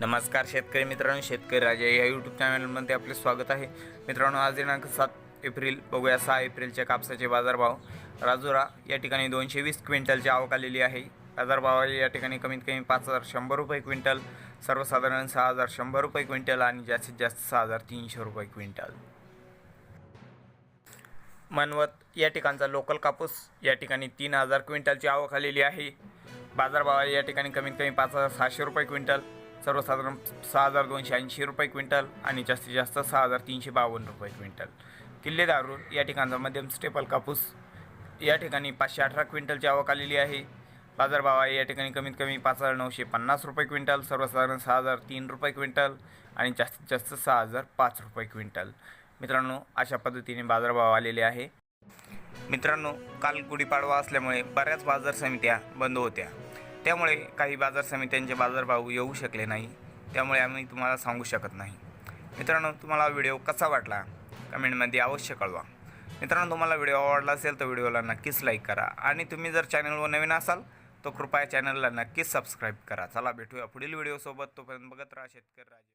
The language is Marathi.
नमस्कार शेतकरी मित्रांनो शेतकरी राजा या यूट्यूब चॅनलमध्ये आपले स्वागत आहे. मित्रांनो आज दिनांक सात एप्रिल बघूया सहा एप्रिलच्या कापसाचे बाजारभाव. राजुरा या ठिकाणी दोनशे वीस क्विंटलची आवक आलेली आहे. बाजारभाव या ठिकाणी कमीत कमी पाच हजार शंभर रुपये क्विंटल सर्वसाधारण सहा हजार शंभर रुपये क्विंटल आणि जास्तीत जास्त सहा हजार तीनशे रुपये क्विंटल. मनवत या ठिकाणचा लोकल कापूस या ठिकाणी तीन हजार क्विंटलची आवक आलेली आहे. बाजारभावाला या ठिकाणी कमीत कमी पाच हजार सहाशे रुपये क्विंटल सर्वसाधारण सहा हजार दोनशे ऐंशी रुपये क्विंटल आणि जास्तीत जास्त सहा हजार तीनशे बावन्न रुपये क्विंटल. किल्ले दारूर या ठिकाणचा मध्यम स्टेपल कापूस. या ठिकाणी पाचशे अठरा क्विंटलची आवक आलेली आहे. बाजारभाव आहे या ठिकाणी कमीत कमी पाच हजार नऊशे पन्नास रुपये क्विंटल सर्वसाधारण सहा हजार तीन रुपये क्विंटल आणि जास्तीत जास्त सहा हजार पाच रुपये क्विंटल. मित्रांनो अशा पद्धतीने बाजारभाव आलेले आहे. मित्रांनो काल गुढीपाडवा असल्यामुळे बऱ्याच बाजार समित्या बंद होत्या. त्यामुळे काही बाजार समित्यांचे बाजारभाव येऊ शकले नाही. त्यामुळे आम्ही तुम्हाला सांगू शकत नाही. मित्रांनो तुम्हाला व्हिडिओ कसा वाटला? कमेंटमध्ये अवश्य कळवा. मित्रांनो तुम्हाला व्हिडिओ आवडला असेल तर व्हिडिओला नक्कीच लाईक करा. आणि तुम्ही जर चॅनलवर नवीन असाल तर कृपया चॅनलला नक्कीच सबस्क्राईब करा. चला भेटूया पुढील व्हिडिओसोबत. तोपर्यंत बघत राहा शेतकरी राजे.